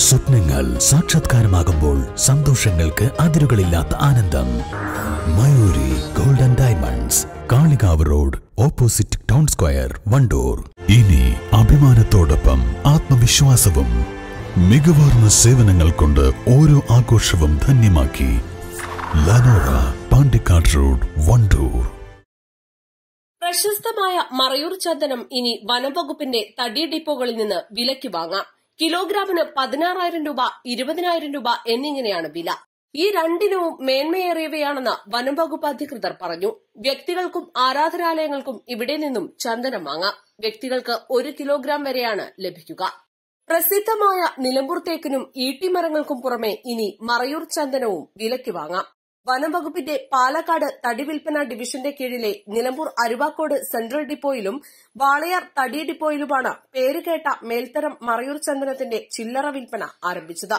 സ്വപ്നങ്ങൾ സാക്ഷാത്കാരമാകുമ്പോൾ സന്തോഷങ്ങൾക്ക് അതിരുകളില്ലാത്ത ആനന്ദം. Mayuri golden diamonds Kalikavu road opposite town square Wandoor. ഇനി അഭിമാനത്തോടൊപ്പം ആത്മവിശ്വാസവും മികവാർന്ന സേവനങ്ങൾ കൊണ്ട് ഓരോ ആഘോഷവും ധന്യമാക്കി. Lanora Pandikkad road Wandoor. പ്രശസ്തമായ മറയൂർ ചന്ദനം ഇനി വനംവകുപ്പിന്റെ തടി ഡിപ്പോകളിൽ നിന്ന് വിലയ്ക്ക് വാങ്ങാം. കിലോഗ്രാമിന് പതിനാറായിരം രൂപ ഇരുപതിനായിരം രൂപ എന്നിങ്ങനെയാണ് വില. ഈ രണ്ടിനവും മേന്മയേറിയവയാണെന്ന് വനംവകുപ്പ് അധികൃതർ പറഞ്ഞു. വ്യക്തികൾക്കും ആരാധനാലയങ്ങൾക്കും ഇവിടെ നിന്നും ചന്ദനം വാങ്ങാം. വ്യക്തികൾക്ക് ഒരു കിലോഗ്രാം വരെയാണ് ലഭിക്കുക. പ്രസിദ്ധമായ നിലമ്പൂർ തേക്കിനും ഈട്ടിമരങ്ങൾക്കും പുറമെ ഇനി മറയൂർ ചന്ദനവും വിലയ്ക്ക് വാങ്ങാം. വനംവകുപ്പിന്റെ പാലക്കാട് തടി വിൽപ്പന ഡിവിഷന്റെ കീഴിലെ നിലമ്പൂർ അരുവാക്കോട് സെൻട്രൽ ഡിപ്പോയിലും വാളയാർ തടി ഡിപ്പോയിലുമാണ് പേരുകേട്ട മേൽത്തരം മറയൂർ ചന്ദനത്തിന്റെ ചില്ലറ വിൽപ്പന ആരംഭിച്ചത്.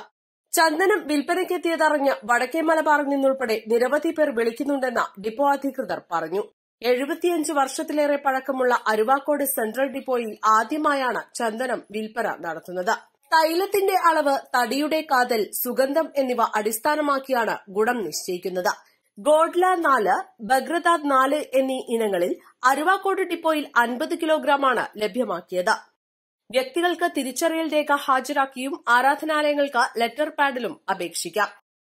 ചന്ദനം വിൽപ്പനയ്ക്കെത്തിയതറിഞ്ഞ് വടക്കേ മലബാറിൽ നിന്നുൾപ്പെടെ നിരവധി പേർ വിളിക്കുന്നുണ്ടെന്ന് ഡിപ്പോ അധികൃതർ പറഞ്ഞു. എഴുപത്തിയഞ്ച് വർഷത്തിലേറെ പഴക്കമുള്ള അരുവാക്കോട് സെൻട്രൽ ഡിപ്പോയിൽ ആദ്യമായാണ് ചന്ദനം വിൽപ്പന നടത്തുന്നത്. തൈലത്തിന്റെ അളവ് തടിയുടെ കാതൽ സുഗന്ധം എന്നിവ അടിസ്ഥാനമാക്കിയാണ് ഗുണം നിശ്ചയിക്കുന്നത്. ഗോഡ്ല നാല് ബഗ്രദാദ് നാല് എന്നീ ഇനങ്ങളിൽ അരുവാക്കോട് ഡിപ്പോയിൽ അൻപത് കിലോഗ്രാമാണ് ലഭ്യമാക്കിയത്. വ്യക്തികൾക്ക് തിരിച്ചറിയൽ രേഖ ഹാജരാക്കിയും ആരാധനാലയങ്ങൾക്ക് ലെറ്റർ പാഡിലും അപേക്ഷിക്കാം.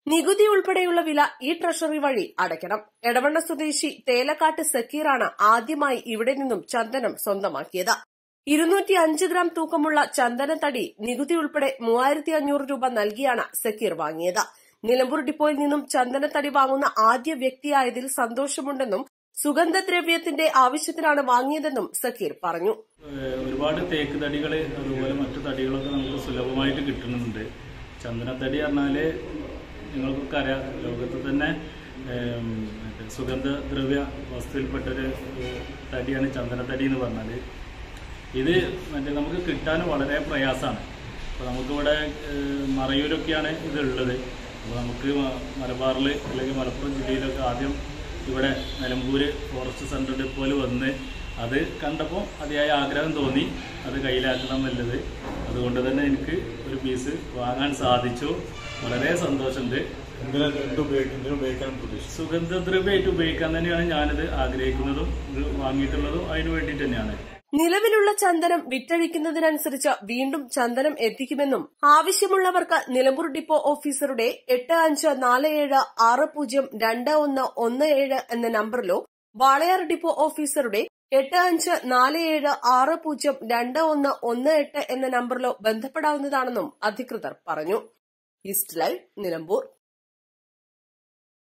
നികുതി ഉൾപ്പെടെയുള്ള വില ഈ ട്രഷറി വഴി അടയ്ക്കണം. എടവണ്ണ സ്വദേശി തേലക്കാട്ട് സക്കീറാണ് ആദ്യമായി ഇവിടെ നിന്നും ചന്ദനം സ്വന്തമാക്കിയത്. ഇരുന്നൂറ്റി അഞ്ച് ഗ്രാം തൂക്കമുള്ള ചന്ദനത്തടി നികുതി ഉൾപ്പെടെ മൂവായിരത്തി അഞ്ഞൂറ് രൂപ നൽകിയാണ് സക്കീർ വാങ്ങിയത്. നിലമ്പൂർ ഡിപ്പോയിൽ നിന്നും ചന്ദനത്തടി വാങ്ങുന്ന ആദ്യ വ്യക്തിയായതിൽ സന്തോഷമുണ്ടെന്നും സുഗന്ധദ്രവ്യത്തിന്റെ ആവശ്യത്തിനാണ് വാങ്ങിയതെന്നും സക്കീർ പറഞ്ഞു. ഒരുപാട് തേക്ക് തടികൾ അതുപോലെ മറ്റു തടികളൊക്കെ നമുക്ക് സുലഭമായിട്ട് കിട്ടുന്നുണ്ട്. ചന്ദനത്തടി പറഞ്ഞാൽ നിങ്ങൾക്ക് അറിയാം ലോകത്ത് തന്നെ സുഗന്ധദ്രവ്യ വസ്തുവിൽപ്പെട്ടൊരു തടിയാണ് ചന്ദനത്തടി എന്ന് പറഞ്ഞാൽ ഇത് മറ്റേ നമുക്ക് കിട്ടാൻ വളരെ പ്രയാസമാണ്. അപ്പോൾ നമുക്കിവിടെ മറയൂരൊക്കെയാണ് ഇതുള്ളത്. അപ്പോൾ നമുക്ക് മലബാറിൽ അല്ലെങ്കിൽ മലപ്പുറം ജില്ലയിലൊക്കെ ആദ്യം ഇവിടെ നിലമ്പൂർ ഫോറസ്റ്റ് സെന്റർ ഡിപ്പോയിൽ വന്ന് അത് കണ്ടപ്പോൾ അതിയായ ആഗ്രഹം തോന്നി. അത് കയ്യിലാക്കണം എന്നുള്ളത്. അതുകൊണ്ട് തന്നെ എനിക്ക് ഒരു പീസ് വാങ്ങാൻ സാധിച്ചു. വളരെ സന്തോഷമുണ്ട്. സുഗന്ധദ്രവ്യമായിട്ട് ഉപയോഗിക്കാൻ തന്നെയാണ് ഞാനിത് ആഗ്രഹിക്കുന്നതും ഇത് വാങ്ങിയിട്ടുള്ളതും അതിന് വേണ്ടിയിട്ട് തന്നെയാണ്. നിലവിലുള്ള ചന്ദനം വിറ്റഴിക്കുന്നതിനനുസരിച്ച് വീണ്ടും ചന്ദനം എത്തിക്കുമെന്നും ആവശ്യമുള്ളവർക്ക് നിലമ്പൂർ ഡിപ്പോ ഓഫീസറുടെ എട്ട് അഞ്ച് നാല് ഏഴ് ആറ് പൂജ്യം രണ്ട് ഒന്ന് ഒന്ന് ഏഴ് എന്ന നമ്പറിലോ വാളയാർ ഡിപ്പോ ഓഫീസറുടെ എട്ട് അഞ്ച് നാല് ഏഴ് ആറ് പൂജ്യം രണ്ട് ഒന്ന് ഒന്ന് എട്ട് എന്ന നമ്പറിലോ ബന്ധപ്പെടാവുന്നതാണെന്നും അധികൃതർ പറഞ്ഞു. East live Nilambur.